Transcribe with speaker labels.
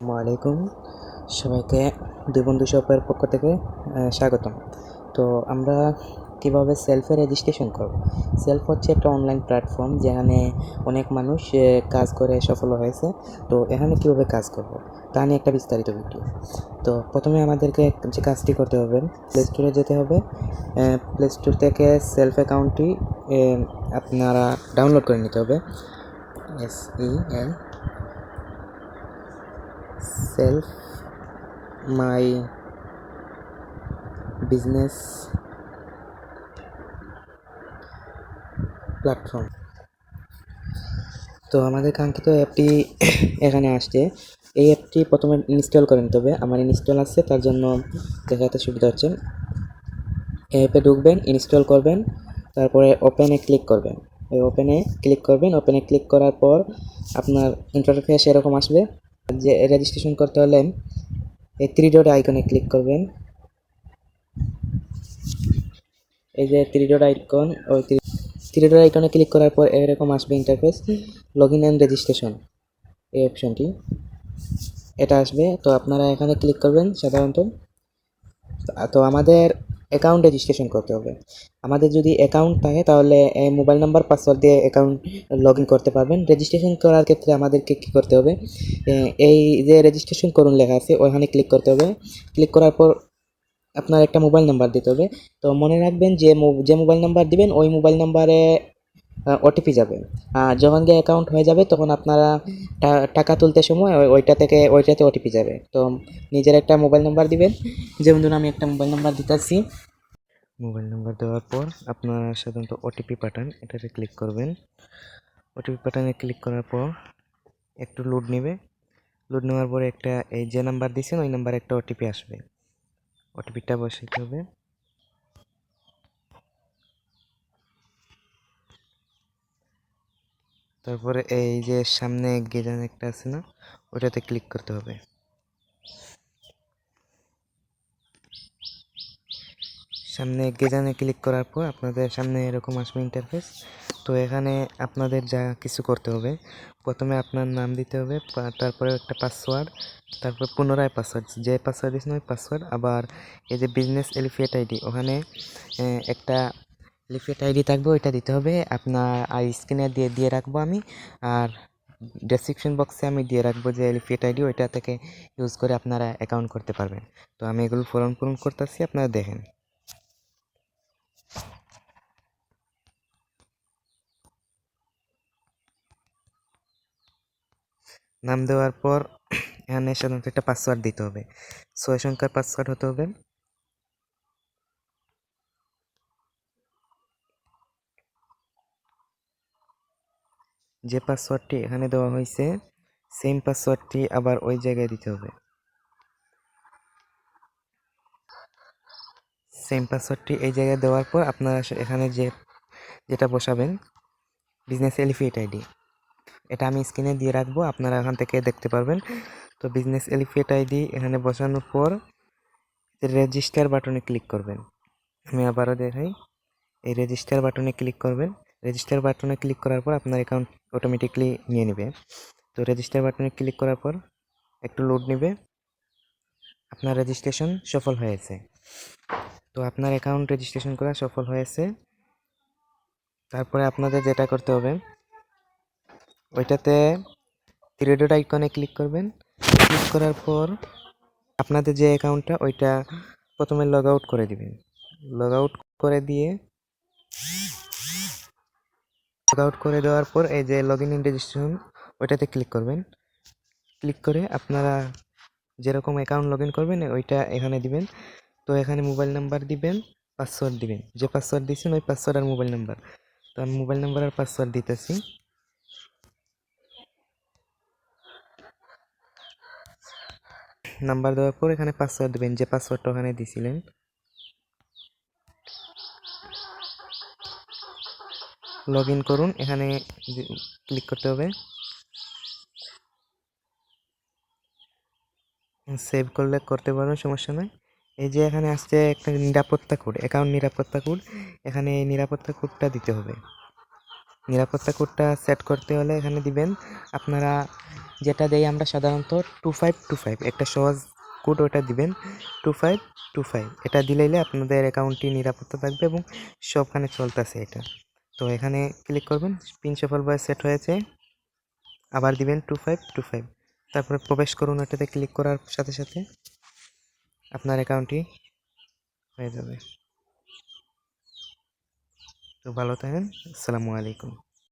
Speaker 1: আলাইকুম। সবাইকে দুই বন্ধু শপের পক্ষ থেকে স্বাগতম। তো আমরা কীভাবে সেলফে রেজিস্ট্রেশন করব? সেলফ হচ্ছে একটা অনলাইন প্ল্যাটফর্ম যেখানে অনেক মানুষ কাজ করে, সফল হয়েছে। তো এখানে কীভাবে কাজ করব? তা নিয়ে একটা বিস্তারিত ভিডিও তো প্রথমে আমাদেরকে যে কাজটি করতে হবে প্লে স্টোরে যেতে হবে। প্লে স্টোর থেকে সেলফ অ্যাকাউন্টটি আপনারা ডাউনলোড করে নিতে হবে। S E L self, my business platform. তো আমাদের কাঙ্ক্ষিত অ্যাপটি এখানে আসছে। এই অ্যাপটি প্রথমে ইনস্টল করে নিতে হবে আমার ইনস্টল আছে, তার জন্য দেখাতে সুবিধা হচ্ছে। অ্যাপে ঢুকবেন, ইনস্টল করবেন, তারপরে ওপেনে ক্লিক করবেন। এই ওপেনে ক্লিক করবেন, ওপেনে ক্লিক করার পর আপনার ইন্টারফেস এরকম আসবে। যে রেজিস্ট্রেশন করতে হলে এই থ্রি ডট আইকনে ক্লিক করবেন। এই যে থ্রি ডট আইকন ওই থ্রি ডট আইকনে ক্লিক করার পর এরকম আসবে interface log in and registration এই অপশনটি এটা আসবে, তো আপনারা এখানে ক্লিক করবেন সাধারণত। তো আমাদের অ্যাকাউন্ট রেজিস্ট্রেশন করতে হবে। আমাদের যদি অ্যাকাউন্ট থাকে, তাহলে মোবাইল নাম্বার পাসওয়ার্ড দিয়ে অ্যাকাউন্ট লগ ইন করতে পারবেন। রেজিস্ট্রেশন করার ক্ষেত্রে আমাদেরকে কী করতে হবে? এই যে রেজিস্ট্রেশন করুন লেখা আছে ওখানে ক্লিক করতে হবে। ক্লিক করার পর আপনার একটা মোবাইল নাম্বার দিতে হবে। তো মনে রাখবেন যে যে মোবাইল নাম্বার দিবেন, ওই মোবাইল নাম্বারে ওটিপি যাবে। যখন গিয়ে অ্যাকাউন্ট হয়ে যাবে, তখন আপনারা টাকা তুলতে সময় ওই- ওইটা থেকে, ওইটাতে ওটিপি যাবে। তো নিজের একটা মোবাইল নাম্বার দিবেন। যেমন ধরুন আমি একটা মোবাইল নাম্বার দিতেছি। মোবাইল নাম্বার দেওয়ার পর আপনারা সাধারণত ওটিপি পাঠান এটাতে ক্লিক করবেন। ওটিপি পাঠানে ক্লিক করার পর একটু লোড নেবে। লোড নেওয়ার পরে একটা এই যে নাম্বার দিয়েছেন ওই নাম্বারে একটা ওটিপি আসবে। ওটিপিটা বসাইতে হবে। তারপরে এই যে সামনে গেজান একটা আছে না, ওটাতে ক্লিক করতে হবে। সামনে গেজানে ক্লিক করার পর আপনাদের সামনে এরকম আসবে ইন্টারফেস তো এখানে আপনাদের যা কিছু করতে হবে, প্রথমে আপনার নাম দিতে হবে তারপরে একটা পাসওয়ার্ড তারপর পুনরায় পাসওয়ার্ড যে পাসওয়ার্ড দিয়েছেন ওই পাসওয়ার্ড আবার এই যে বিজনেস এলিফিয়েট আইডি ওখানে একটা এলিফিয়েট আইডি থাকবে, ওইটা দিতে হবে। আপনার আর স্ক্রিনে দিয়ে দিয়ে রাখব আমি। আর ডেসক্রিপশন বক্সে আমি দিয়ে রাখব যে এলিফিয়েট আইডি, ওইটা থেকে ইউজ করে আপনারা অ্যাকাউন্ট করতে পারবেন। তো আমি এগুলো ফর্ম পূরণ করতেছি, আপনারা দেখেন। নাম দেওয়ার পর এখানে সাধারণত একটা পাসওয়ার্ড দিতে হবে। ছয় সংখ্যার পাসওয়ার্ড হতে হবে। যে পাসওয়ার্ডটি এখানে দেওয়া হয়েছে সেম পাসওয়ার্ডটি আবার ওই জায়গায় দিতে হবে। সেম পাসওয়ার্ডটি এই জায়গায় দেওয়ার পর আপনারা এখানে যে, যেটা বসাবেন বিজনেস এলিফিয়েট আইডি এটা আমি স্ক্রিনে দিয়ে রাখব, আপনারা এখান থেকে দেখতে পারবেন। তো বিজনেস এলিফিয়েট আইডি এখানে বসানোর পর রেজিস্টার বাটনে ক্লিক করবেন। আমি আবারও দেখাই, এই রেজিস্টার বাটনে ক্লিক করবেন। রেজিস্টার বাটনে ক্লিক করার পর আপনার অ্যাকাউন্ট অটোমেটিকলি নিয়ে নেবে। তো রেজিস্টার বাটনে ক্লিক করার পর একটু লোড নেবে। আপনার রেজিস্ট্রেশন সফল হয়েছে। তো আপনার অ্যাকাউন্ট রেজিস্ট্রেশন করা সফল হয়েছে। তারপরে আপনাদের যেটা করতে হবে, ওইটাতে থ্রি ডট আইকনে ক্লিক করবেন। ক্লিক করার পর আপনাদের যে অ্যাকাউন্টটা ওইটা প্রথমে লগ আউট করে দিবেন। লগ আউট করে দিয়ে লগ আউট করে দেওয়ার পর এই যে লগ ইন রেজিস্ট্রেশন ওইটাতে ক্লিক করবেন। ক্লিক করে আপনারা যেরকম অ্যাকাউন্ট লগ ইন করবেন, ওইটা এখানে দিবেন। তো এখানে মোবাইল নাম্বার দিবেন পাসওয়ার্ড দিবেন। যে পাসওয়ার্ড দিয়েছেন, ওই পাসওয়ার্ড আর মোবাইল নাম্বার তো আমি মোবাইল নাম্বার আর পাসওয়ার্ড দিতেছি। নাম্বার দেওয়ার পর এখানে পাসওয়ার্ড দেবেন, যে পাসওয়ার্ডটা ওখানে দিছিলেন। লগ ইন করুন, এখানে ক্লিক করতে হবে। সেভ করলে করতে পারবেন, সমস্যা নয় এই যে এখানে আসছে একটা নিরাপত্তা কোড অ্যাকাউন্ট নিরাপত্তা কোড এখানে এই নিরাপত্তা কোডটা দিতে হবে। নিরাপত্তা কোডটা সেট করতে হলে এখানে দিবেন, আপনারা যেটা দেই আমরা সাধারণত টু ফাইভ টু ফাইভ একটা সহজ কোড ওটা দিবেন টু ফাইভ টু ফাইভ এটা দিলেইলে আপনাদের অ্যাকাউন্টটি নিরাপত্তা থাকবে এবং সবখানে চলতেছে এটা। তো এখানে ক্লিক করবেন পিন সফল বয় সেট হয়েছে। আবার দিবেন টু ফাইভ টু ফাইভ তারপরে প্রবেশ করুন ওটাতে ক্লিক করার সাথে সাথে। আপনার অ্যাকাউন্টটি হয়ে যাবে। তো ভালো থাকেন, আসসালামু আলাইকুম।